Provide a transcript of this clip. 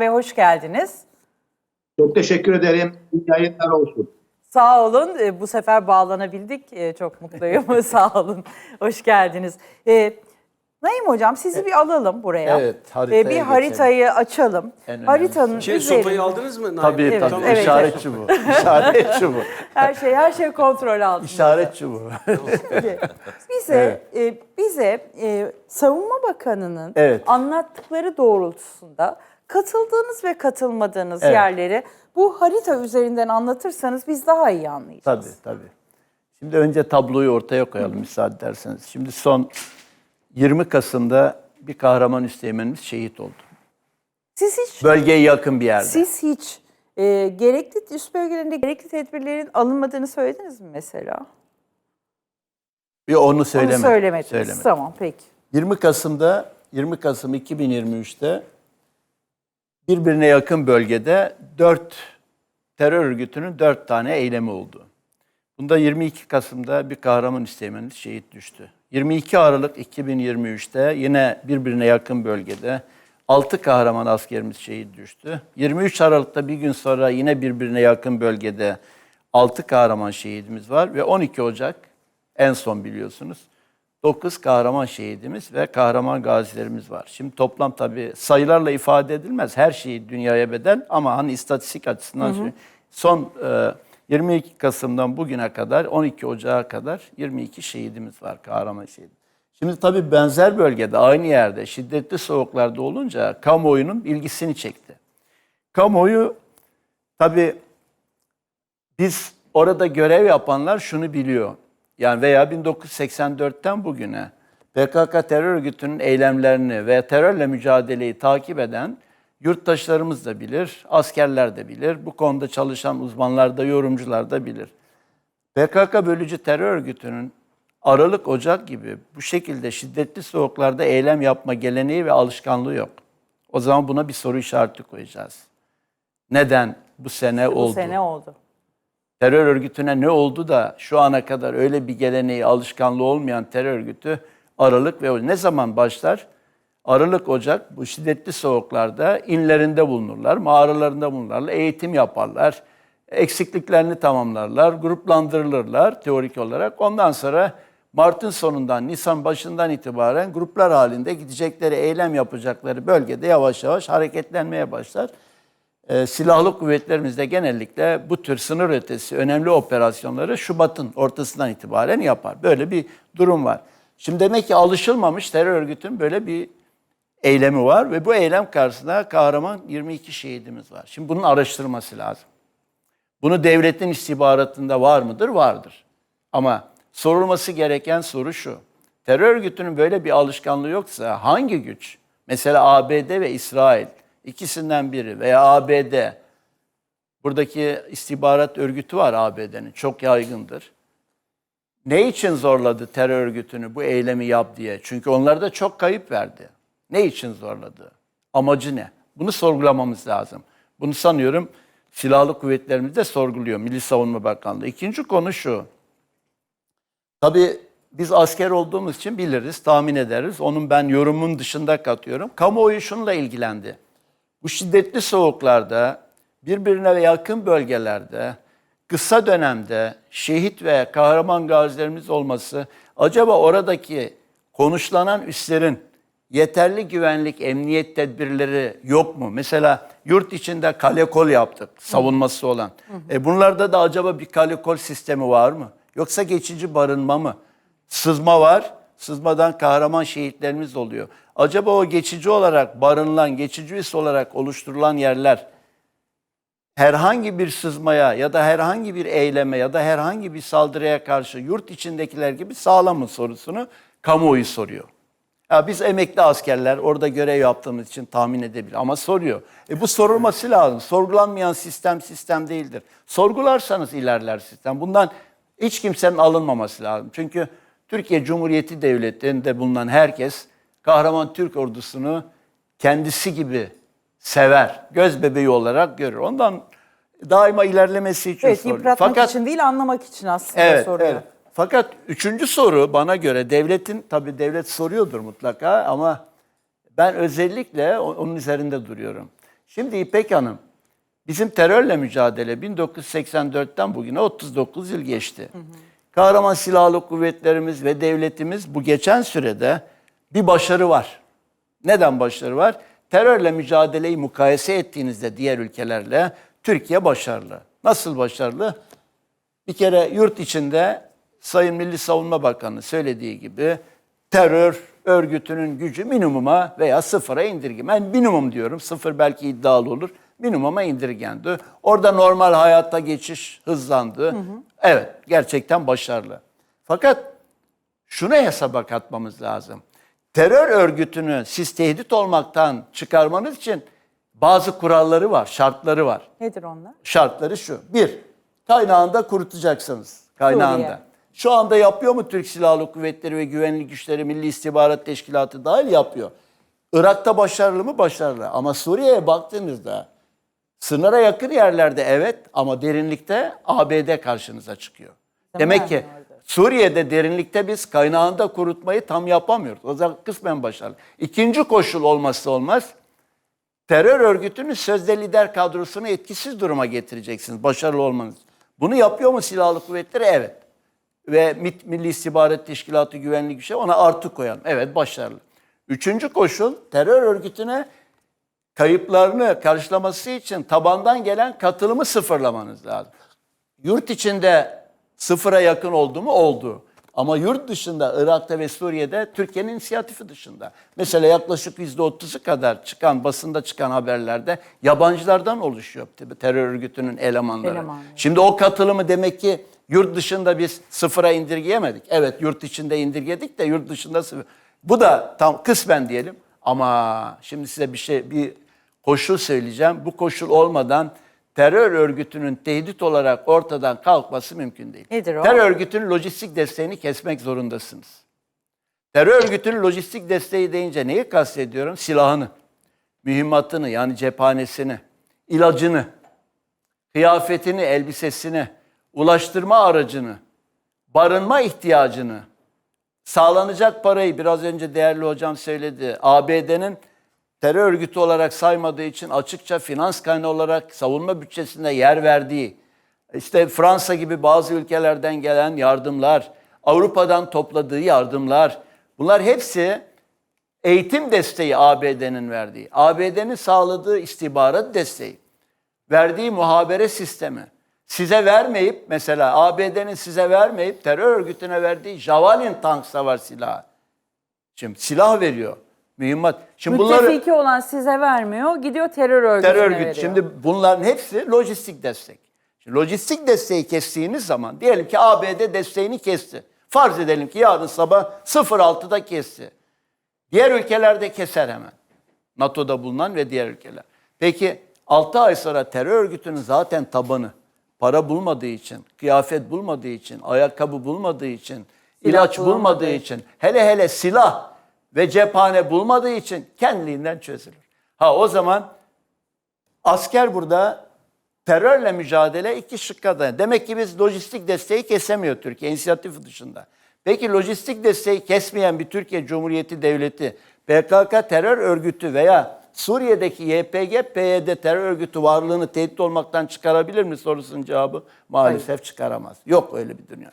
ve hoş geldiniz. Çok teşekkür ederim. İyi yayınlar olsun. Sağ olun. E, Bu sefer bağlanabildik. E, Çok mutluyum. Sağ olun. Hoş geldiniz. E, Naim Hocam sizi bir alalım buraya. Evet, haritaya Bir geçelim. haritayı açalım. En. Haritanın Şey üzerinde sopayı aldınız mı? Naim? Tabii Evet, tabii. Tamam. evet. İşaretçi bu. İşaretçi bu. her şey her şey kontrol altında. İşaretçi bu. Peki. Bize e, bize e, Savunma Bakanı'nın Evet. anlattıkları doğrultusunda katıldığınız ve katılmadığınız Evet. yerleri bu harita üzerinden anlatırsanız biz daha iyi anlayacağız. tabii tabii. Şimdi önce tabloyu ortaya koyalım müsaade ederseniz. Şimdi son 20 Kasım'da bir kahraman üsteğmenimiz şehit oldu. Siz hiç Bölgeye yakın bir yerde. siz hiç e, gerekli üst bölgelerinde gerekli tedbirlerin alınmadığını söylediniz mi mesela? Yo, onu söylemedim. Onu söylemediniz. Söylemedim. Tamam peki. 20 Kasım'da 20 Kasım 2023'te birbirine yakın bölgede 4 terör örgütünün 4 tane eylemi oldu. Bunda 22 Kasım'da bir kahraman isteğmenimiz şehit düştü. 22 Aralık 2023'te yine birbirine yakın bölgede 6 kahraman askerimiz şehit düştü. 23 Aralık'ta bir gün sonra yine birbirine yakın bölgede 6 kahraman şehidimiz var ve 12 Ocak en son biliyorsunuz 9 kahraman şehidimiz ve kahraman gazilerimiz var. Şimdi toplam tabii sayılarla ifade edilmez. Her şey dünyaya bedel ama hani istatistik açısından söyleyeyim. Son e, 22 Kasım'dan bugüne kadar 12 Ocak'a kadar 22 şehidimiz var kahraman şehit. Şimdi tabii benzer bölgede aynı yerde şiddetli soğuklarda olunca kamuoyunun ilgisini çekti. Kamuoyu tabii biz orada görev yapanlar şunu biliyor. Yani veya 1984'ten bugüne PKK terör örgütünün eylemlerini ve terörle mücadeleyi takip eden yurttaşlarımız da bilir, askerler de bilir, bu konuda çalışan uzmanlar da, yorumcular da bilir. PKK bölücü terör örgütünün Aralık, Ocak gibi bu şekilde şiddetli soğuklarda eylem yapma geleneği ve alışkanlığı yok. O zaman buna bir soru işareti koyacağız. Neden bu sene Bu oldu? sene oldu. Terör örgütüne ne oldu da şu ana kadar öyle bir geleneği, alışkanlığı olmayan terör örgütü Aralık ve ne zaman başlar? Aralık, Ocak bu şiddetli soğuklarda inlerinde bulunurlar, mağaralarında bulunurlar, eğitim yaparlar, eksikliklerini tamamlarlar, gruplandırılırlar teorik olarak. Ondan sonra Mart'ın sonundan, Nisan başından itibaren gruplar halinde gidecekleri, eylem yapacakları bölgede yavaş yavaş hareketlenmeye başlar. E, silahlı kuvvetlerimiz de genellikle bu tür sınır ötesi önemli operasyonları Şubat'ın ortasından itibaren yapar. Böyle bir durum var. Şimdi demek ki alışılmamış terör örgütünün böyle bir eylemi var ve bu eylem karşısında kahraman 22 şehidimiz var. Şimdi bunun araştırması lazım. Bunu devletin istihbaratında var mıdır? Vardır. Ama sorulması gereken soru şu. Terör örgütünün böyle bir alışkanlığı yoksa hangi güç? Mesela ABD ve İsrail ikisinden biri veya ABD buradaki istihbarat örgütü var ABD'nin çok yaygındır. Ne için zorladı terör örgütünü bu eylemi yap diye? Çünkü onlar da çok kayıp verdi. Ne için zorladı? Amacı ne? Bunu sorgulamamız lazım. Bunu sanıyorum silahlı kuvvetlerimiz de sorguluyor. Milli Savunma Bakanlığı. İkinci konu şu. Tabii biz asker olduğumuz için biliriz, tahmin ederiz. Onun ben yorumun dışında katıyorum. Kamuoyu şununla ilgilendi. Bu şiddetli soğuklarda, birbirine yakın bölgelerde, kısa dönemde şehit ve kahraman gazilerimiz olması acaba oradaki konuşlanan üslerin yeterli güvenlik, emniyet tedbirleri yok mu? Mesela yurt içinde kale kol yaptık, savunması olan. E bunlarda da acaba bir kale kol sistemi var mı? Yoksa geçici barınma mı? Sızma var. Sızmadan kahraman şehitlerimiz oluyor. Acaba o geçici olarak barınılan, geçici üs olarak oluşturulan yerler herhangi bir sızmaya ya da herhangi bir eyleme ya da herhangi bir saldırıya karşı yurt içindekiler gibi sağlam mı sorusunu kamuoyu soruyor. Ya biz emekli askerler orada görev yaptığımız için tahmin edebilir ama soruyor. E bu sorulması lazım. Sorgulanmayan sistem sistem değildir. Sorgularsanız ilerler sistem. Bundan hiç kimsenin alınmaması lazım. Çünkü Türkiye Cumhuriyeti Devleti'nde bulunan herkes kahraman Türk ordusunu kendisi gibi sever. Göz bebeği olarak görür. Ondan daima ilerlemesi için Evet soruyor. yıpratmak Fakat için değil anlamak için aslında Evet, soruyor. evet. Fakat üçüncü soru bana göre devletin, tabii devlet soruyordur mutlaka ama ben özellikle onun üzerinde duruyorum. Şimdi İpek Hanım, bizim terörle mücadele 1984'ten bugüne 39 yıl geçti. Kahraman silahlı kuvvetlerimiz ve devletimiz bu geçen sürede bir başarı var. Neden başarı var? Terörle mücadeleyi mukayese ettiğinizde diğer ülkelerle Türkiye başarılı. Nasıl başarılı? Bir kere yurt içinde Sayın Milli Savunma Bakanı söylediği gibi terör örgütünün gücü minimuma veya sıfıra indirgen. Ben minimum diyorum. Sıfır belki iddialı olur. Minimuma indirgendi. Orada normal hayata geçiş hızlandı. Evet gerçekten başarılı. Fakat şunu hesaba katmamız lazım. Terör örgütünü siz tehdit olmaktan çıkarmanız için bazı kuralları var, şartları var Nedir onlar? şartları şu. Bir, kaynağında kurutacaksınız. Kaynağında. Suriye. Şu anda yapıyor mu Türk Silahlı Kuvvetleri ve Güvenlik Güçleri Milli İstihbarat Teşkilatı dahil yapıyor. Irak'ta başarılı mı? Başarılı. Ama Suriye'ye baktığınızda sınıra yakın yerlerde evet ama derinlikte ABD karşınıza çıkıyor. Demek ki. Suriye'de derinlikte biz kaynağında kurutmayı tam yapamıyoruz. O zaman kısmen başarılı. İkinci koşul olmazsa olmaz terör örgütünün sözde lider kadrosunu etkisiz duruma getireceksiniz başarılı olmanız. Bunu yapıyor mu silahlı kuvvetleri? Evet. Ve MİT, Milli İstihbarat Teşkilatı Güvenlik Güçleri ona artı koyalım. Evet başarılı. Üçüncü koşul terör örgütüne kayıplarını karşılaması için tabandan gelen katılımı sıfırlamanız lazım. Yurt içinde sıfıra yakın oldu mu? Oldu. Ama yurt dışında, Irak'ta ve Suriye'de Türkiye'nin inisiyatifi dışında. Mesela yaklaşık %30'u kadar çıkan, basında çıkan haberlerde yabancılardan oluşuyor tabii terör örgütünün elemanları. Elemanları. Şimdi o katılımı demek ki yurt dışında biz sıfıra indirgeyemedik. Evet yurt içinde indirgedik de yurt dışında sıfır. Bu da tam kısmen diyelim. Ama şimdi size bir şey, bir koşul söyleyeceğim. Bu koşul olmadan terör örgütünün tehdit olarak ortadan kalkması mümkün değil. Nedir o? Terör örgütünün lojistik desteğini kesmek zorundasınız. Terör örgütünün lojistik desteği deyince neyi kastediyorum? Silahını, mühimmatını yani cephanesini, ilacını, kıyafetini, elbisesini, ulaştırma aracını, barınma ihtiyacını, sağlanacak parayı biraz önce değerli hocam söyledi. ABD'nin terör örgütü olarak saymadığı için açıkça finans kaynağı olarak savunma bütçesinde yer verdiği, işte Fransa gibi bazı ülkelerden gelen yardımlar, Avrupa'dan topladığı yardımlar, bunlar hepsi eğitim desteği ABD'nin verdiği, ABD'nin sağladığı istihbarat desteği, verdiği muhabere sistemi, size vermeyip mesela ABD'nin size vermeyip terör örgütüne verdiği Javelin tank savar silahı. Şimdi silah veriyor, mühimmat. Şimdi bunları Müttefiki olan size vermiyor, gidiyor terör örgütüne terör örgütü. veriyor. Şimdi bunların hepsi lojistik destek. Şimdi lojistik desteği kestiğiniz zaman diyelim ki ABD desteğini kesti. Farz edelim ki yarın sabah 06'da kesti. Diğer ülkelerde keser hemen. NATO'da bulunan ve diğer ülkeler. Peki 6 ay sonra terör örgütünün zaten tabanı para bulmadığı için, kıyafet bulmadığı için, ayakkabı bulmadığı için, ilaç bulamadığı bulmadığı için, hele hele silah ve cephane bulmadığı için kendiliğinden çözülür. Ha o zaman asker burada terörle mücadele iki şıkka dayanıyor. Demek ki biz lojistik desteği kesemiyor Türkiye inisiyatifi dışında. Peki lojistik desteği kesmeyen bir Türkiye Cumhuriyeti Devleti PKK terör örgütü veya Suriye'deki YPG, PYD terör örgütü varlığını tehdit olmaktan çıkarabilir mi sorusunun cevabı maalesef çıkaramaz. Yok öyle bir dünya.